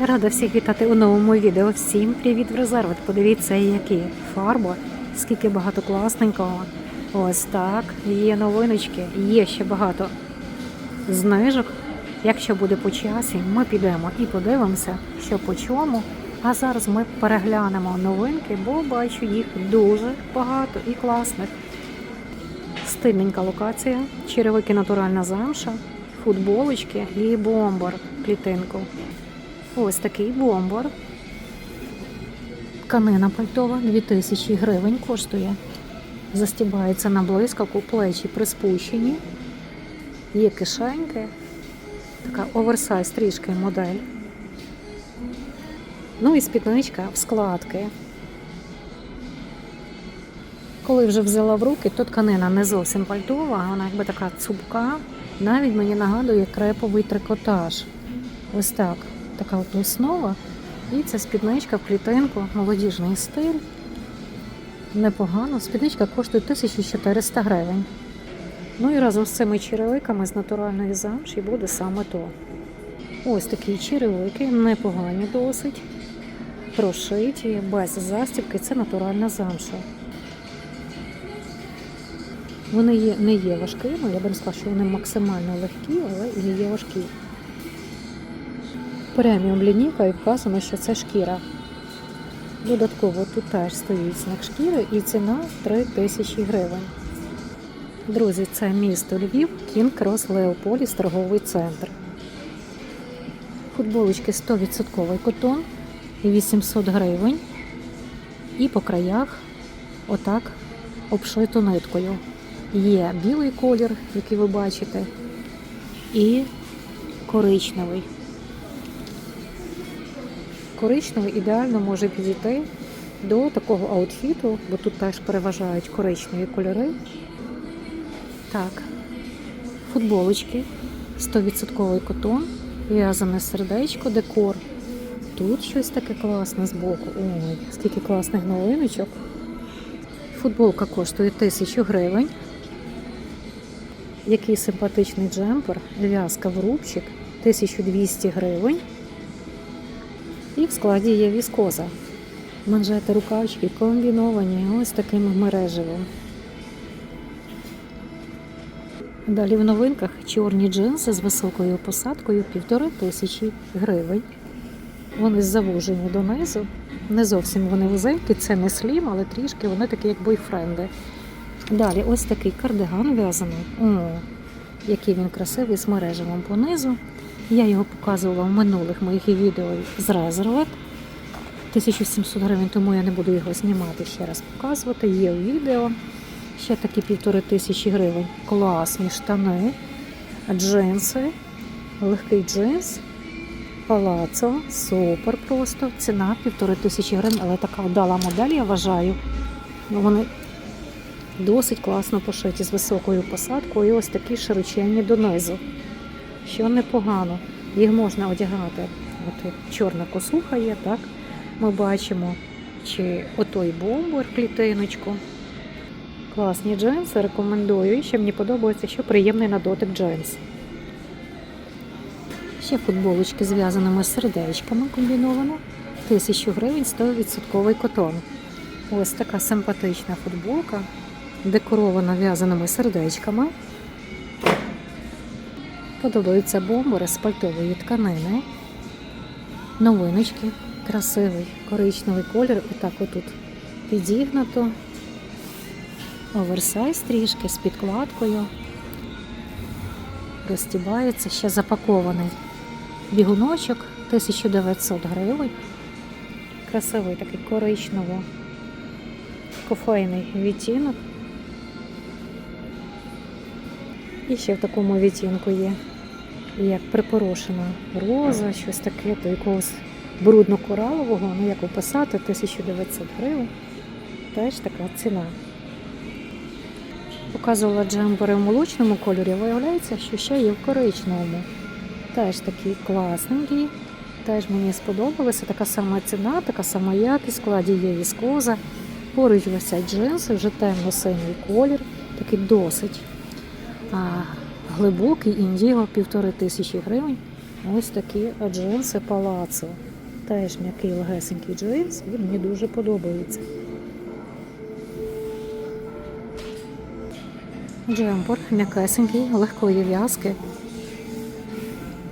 Рада всіх вітати у новому відео. Всім привіт в резерват. Подивіться, які фарба, скільки багато класненького. Ось так. Є новиночки, є ще багато знижок. Якщо буде по часі, ми підемо і подивимося, що по чому. А зараз ми переглянемо новинки, бо бачу їх дуже багато і класних. Стильненька локація, черевики натуральна замша, футболочки і бомбар клітинку. Ось такий бомбар. Тканина пальтова 2000 гривень коштує. Застібається на блискавку, плечі приспущені. Є кишеньки. Така оверсайз трішки модель. Ну і спідничка в складки. Коли вже взяла в руки, то тканина не зовсім пальтова, вона якби така цупка. Навіть мені нагадує креповий трикотаж. Ось так. Така от основа. І ця спідничка в клітинку, молодіжний стиль. Непогано. Спідничка коштує 1400 гривень. Ну і разом з цими черевиками з натуральної замші буде саме то. Ось такі черевики, непогані досить. Прошиті, без застібки, це натуральна замша. Вони є, не є важкими, я б не сказала, що вони максимально легкі, але і не є важкі. Преміум лінійка і вказано, що це шкіра. Додатково тут теж стоїть знак шкіри і ціна 3 тисячі гривень. Друзі, це місто Львів, Кінг Крос Леополіс, торговий центр. Футболочки 100% котон і 800 гривень. І по краях отак обшито ниткою. Є білий колір, який ви бачите, і коричневий. Коричневий ідеально може підійти до такого аутфіту, бо тут теж переважають коричневі кольори. Так, футболочки, 100% котон, в'язане сердечко, декор. Тут щось таке класне збоку. Ой, скільки класних новиночок. Футболка коштує 1000 гривень. Який симпатичний джемпер, в'язка в рубчик 1200 гривень. І в складі є віскоза. Манжети рукавчики комбіновані ось таким мережевим. Далі в новинках чорні джинси з високою посадкою півтори тисячі гривень. Вони завужені донизу. Не зовсім вони вузенькі, це не слім, але трішки вони такі, як бойфренди. Далі ось такий кардиган в'язаний. Який він красивий з мережевим понизу. Я його показувала в минулих моїх відео з резервет. 1700 гривень, тому я не буду його знімати ще раз показувати. Є в відео. Ще такі півтори тисячі гривень. Класні штани, джинси, легкий джинс, палацо, супер просто. Ціна півтори тисячі гривень, але така вдала модель, я вважаю. Ну, Вони досить класно пошиті з високою посадкою. І ось такі широченні донизу. Що непогано. Їх можна одягати. От чорна косуха є, так? Ми бачимо, чи отой бомбер клітиночку. Класні джинси, рекомендую. І ще мені подобається, що приємний на дотик джинс. Ще футболочки з в'язаними сердечками комбіновано. 1000 гривень 100% котон. Ось така симпатична футболка, декорована в'язаними сердечками. Подобаються бомбери з пальтової тканини. Новиночки, красивий коричневий колір. Отак отут підігнато. Оверсайз трішки з підкладкою. Розтібається, ще запакований бігуночок 1900 гривень. Красивий такий коричнево кофейний відтінок. І ще в такому відтінку є, як припорошена роза, щось таке, до якогось брудно-коралового, ну як описати, 1900 гривень. Теж така ціна. Показувала джемпери в молочному кольорі, виявляється, що ще є в коричневому. Теж такий класненький. Теж мені сподобалося. Така сама ціна, така сама якість, в складі є віскоза. Поруч висять джинси, вже темно-синій колір, такий досить глибокий індіго, півтори тисячі гривень. ось такі джинси палацо. Теж м'який легесенький джинс, він мені дуже подобається. Джемпер м'якесенький, легкої в'язки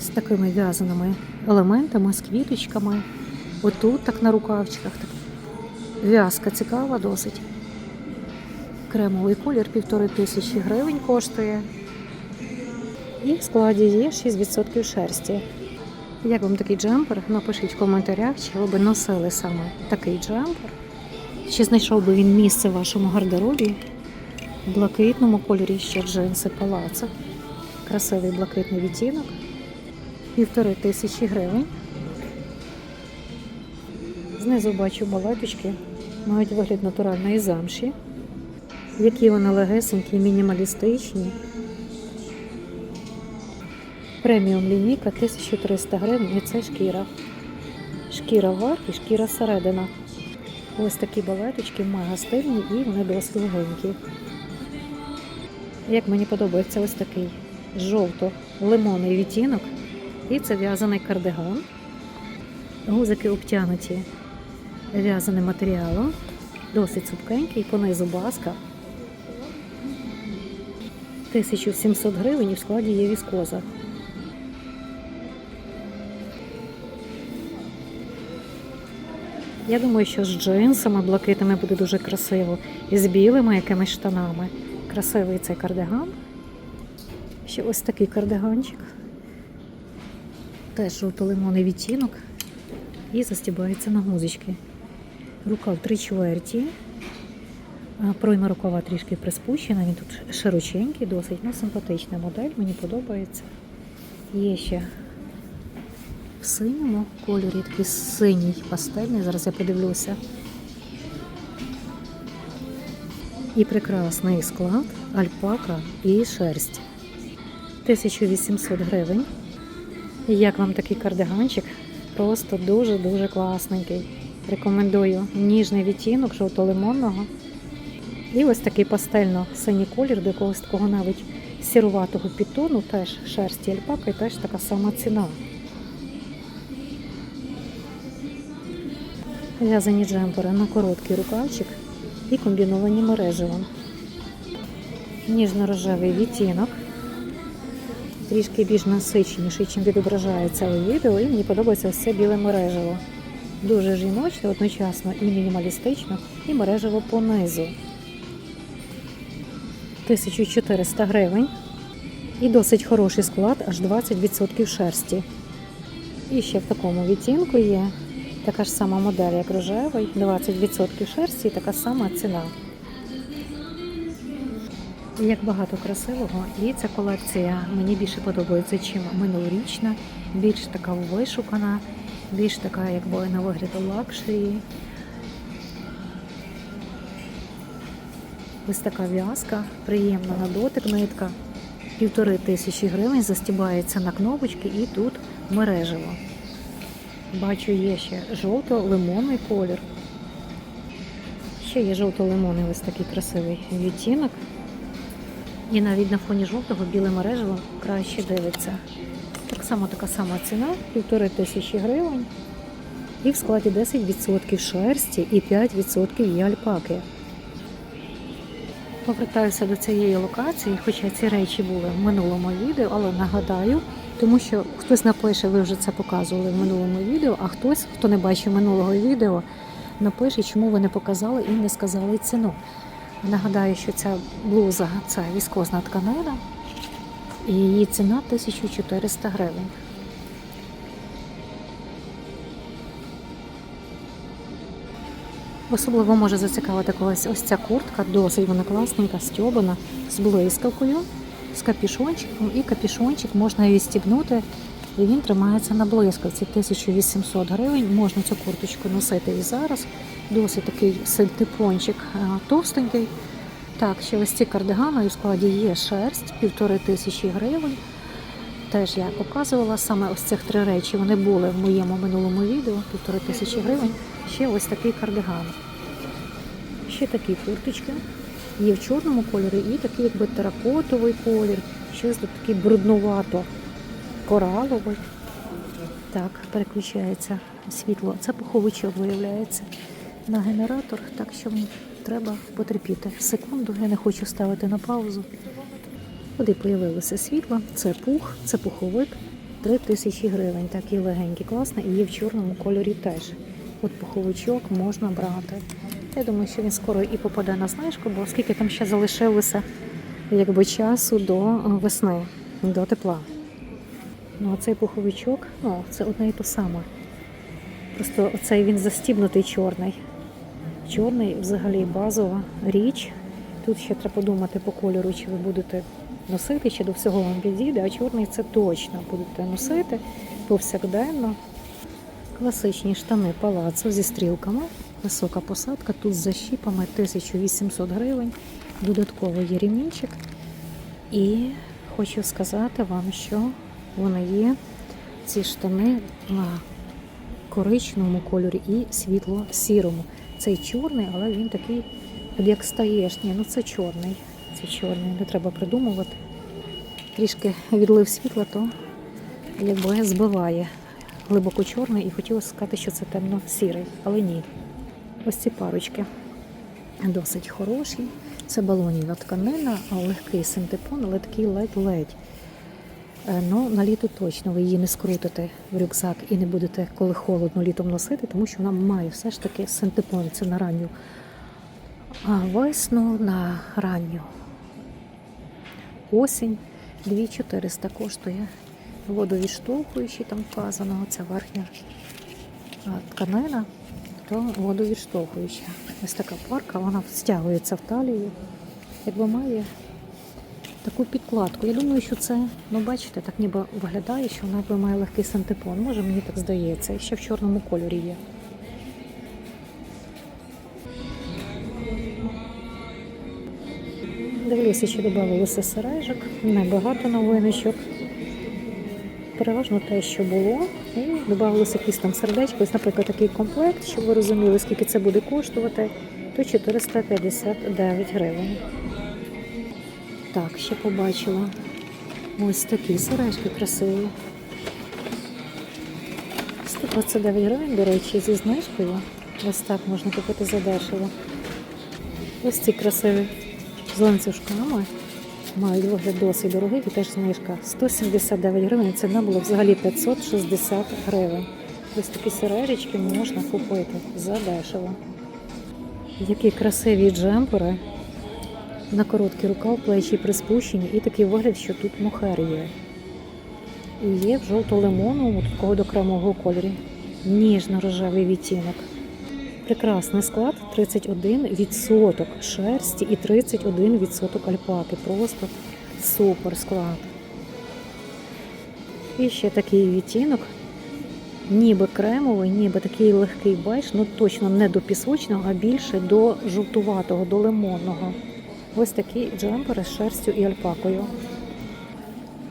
з такими в'язаними елементами, з квіточками. Отут так на рукавчиках. Так. В'язка цікава досить. Кремовий колір півтори тисячі гривень коштує. І в складі є 6% шерсті. Як вам такий джемпер? Напишіть в коментарях, чи ви би носили саме такий джемпер. Чи знайшов би він місце в вашому гардеробі? В блакитному кольорі ще джинси палацо. Красивий блакитний відтінок. Півтори тисячі гривень. Знизу бачу балеточки, мають вигляд натуральної замші. Які вони легесенькі, мінімалістичні. Преміум лінійка 1300 гривень і це шкіра. Шкіра верх і шкіра середина. Ось такі балеточки мега стильні і вони досить легенькі. Як мені подобається ось такий жовто-лимонний відтінок. І це в'язаний кардиган. Гузики обтянуті в'язаним матеріалом. Досить цупкенький, понизу баска. 1700 гривень і в складі є віскоза. Я думаю, що з джинсами блакитними буде дуже красиво. І з білими якимись штанами. Красивий цей кардиган. Ще ось такий кардиганчик. Теж жовто-лимонний відтінок. І застібається на гузочки. Рукав три чверті. Пройма рукава трішки приспущена, він тут широченький, досить ну, симпатична модель, мені подобається. Є ще в синьому кольорі, такий синій пастельний, зараз я подивлюся. І прекрасний склад, альпака і шерсть. 1800 гривень. І Як вам такий кардиганчик? Просто дуже-дуже класненький. Рекомендую ніжний відтінок жовто-лимонного. І ось такий пастельно-синій колір до якогось такого навіть сіруватого підтону, теж шерсті альпака і теж така сама ціна. В'язані джемпери на короткий рукавчик і комбіновані мереживом. Ніжно-рожевий відтінок. Трішки більш насиченіший, чим відображається у відео, і мені подобається це біле мережево. Дуже жіночне, одночасно і мінімалістично, і мережево понизу. 1400 гривень. І досить хороший склад, аж 20% шерсті. І ще в такому відтінку є така ж сама модель, як рожевий, 20% шерсті і така сама ціна. Як багато красивого, і ця колекція мені більше подобається, чим минулорічна, більш така вишукана, більш така, якби на вигляд лакшері. Ось така в'язка, приємна на дотик нитка. Півтори тисячі гривень застібається на кнопочки і тут мережево. Бачу, є ще жовто-лимонний колір. Ще є жовто-лимонний ось такий красивий відтінок. І навіть на фоні жовтого біле мережево краще дивиться. Так само така сама ціна, півтори тисячі гривень. І в складі 10% шерсті і 5% є альпаки. Повертаюся до цієї локації, хоча ці речі були в минулому відео, але нагадаю, тому що хтось напише, ви вже це показували в минулому відео, а хтось, хто не бачив минулого відео, напише, чому ви не показали і не сказали ціну. Нагадаю, що ця блуза це віскозна тканина, і її ціна 1400 гривень. Особливо може зацікавити когось ось ця куртка, досить вона класненька, стьобана, з блискавкою, з капішончиком. І капішончик можна її стібнути, і він тримається на блискавці. 1800 гривень. Можна цю курточку носити і зараз. Досить такий синтепончик е, товстенький. Так, ще ось ці кардигани у складі є шерсть, півтори тисячі гривень. Теж я показувала саме ось цих три речі. Вони були в моєму минулому відео, півтори тисячі гривень. Ще ось такий кардиган. Ще такі курточки. Є в чорному кольорі і такий якби теракотовий колір, щось такий бруднувато кораловий. Так, переключається світло. Це пуховичок виявляється на генератор, так що треба потерпіти. Секунду, я не хочу ставити на паузу. Куди появилося світло? Це пух, це пуховик. 3 тисячі гривень. Такий легенький, класний і є в чорному кольорі теж. От пуховичок можна брати. Я думаю, що він скоро і попаде на знижку, бо скільки там ще залишилося якби часу до е, весни, до тепла. Ну, а цей пуховичок, ну, це одне і те саме. Просто оцей він застібнутий чорний. Чорний взагалі базова річ. Тут ще треба подумати по кольору, чи ви будете носити, чи до всього вам підійде, а чорний це точно будете носити повсякденно. Класичні штани палацо зі стрілками. Висока посадка, тут з защіпами 1800 гривень. Додатково є ремінчик. І хочу сказати вам, що вони є, ці штани на коричневому кольорі і світло-сірому. Цей чорний, але він такий, як стаєшній. Ну це чорний. Це чорний, не треба придумувати. Трішки відлив світла, то якби збиває глибоко чорний і хотілося сказати, що це темно-сірий, але ні. Ось ці парочки досить хороші. Це балонівна тканина, легкий синтепон, але такий ледь-ледь. Е, Ну, на літо точно ви її не скрутите в рюкзак і не будете, коли холодно літом носити, тому що вона має все ж таки синтепон. Це на ранню весну, на ранню осінь. 2400 коштує водовідштовхуючий, там вказано, це верхня тканина, то водовідштовхуюча. Ось така парка, вона стягується в талію, якби має таку підкладку. Я думаю, що це, ну бачите, так ніби виглядає, що вона якби має легкий синтепон. Може, мені так здається. Ще в чорному кольорі є. Дивлюся, чи додавалося сережок, небагато новиночок. Переважно те, що було, і додавалося якісь там сердечко. Ось, наприклад, такий комплект, щоб ви розуміли, скільки це буде коштувати, то 459 гривень. Так, ще побачила ось такі сережки красиві. 129 гривень, до речі, зі знижкою. Ось так можна купити задешево. Ось ці красиві з ланцюжками. Мають вигляд досить дорогий і теж знижка. 179 гривень. Ціна була взагалі 560 гривень. Ось такі сережечки можна купити задешево. Які красиві джемпери. На короткий рукав, плечі приспущені і такий вигляд, що тут мохер є. І є в жовто-лимонному, такого до кремового кольорі. Ніжно-рожевий відтінок. Прекрасний склад 31% шерсті і 31% альпаки. Просто супер склад. І ще такий відтінок, ніби кремовий, ніби такий легкий беж, ну точно не до пісочного, а більше до жовтуватого, до лимонного. Ось такі джемпери з шерстю і альпакою.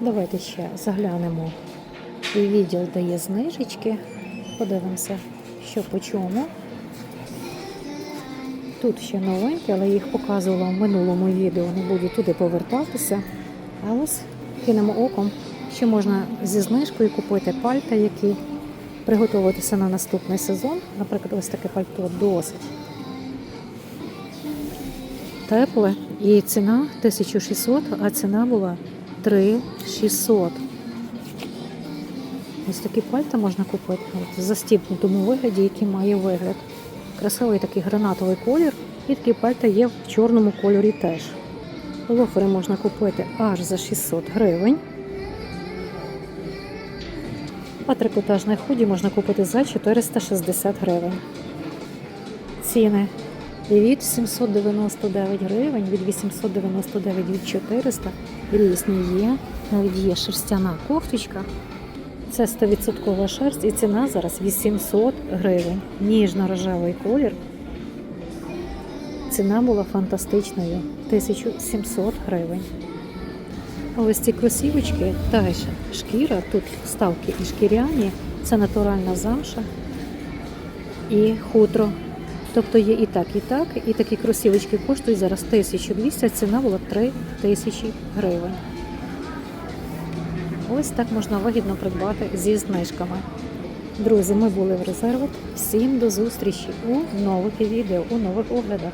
Давайте ще заглянемо у відділ, де є знижечки. Подивимося, що по чому. Тут ще новенькі, але їх показувала в минулому відео, не буду туди повертатися. А ось кинемо оком, що можна зі знижкою купити пальта, які приготуватися на наступний сезон. Наприклад, ось таке пальто досить тепле. І ціна 1600, а ціна була 3600. Ось такі пальта можна купити в застіпнутому вигляді, який має вигляд. Красивий такий гранатовий колір. І такі пальта є в чорному кольорі теж. Лофери можна купити аж за 600 гривень. А трикотажне худі можна купити за 460 гривень. Ціни від 799 гривень, від 899 від 400 різні є. Навіть є шерстяна кофточка. Це 100% шерсть і ціна зараз 800 гривень. Ніжно-рожевий колір. Ціна була фантастичною 1700 гривень. Ось ці кросівочки теж шкіра, тут вставки і шкіряні, це натуральна замша і хутро. Тобто є і так, і так. І такі кросівочки коштують зараз 1200, ціна була 3000 гривень. Ось так можна вигідно придбати зі знижками. Друзі, ми були в резервах. Всім до зустрічі у нових відео, у нових оглядах.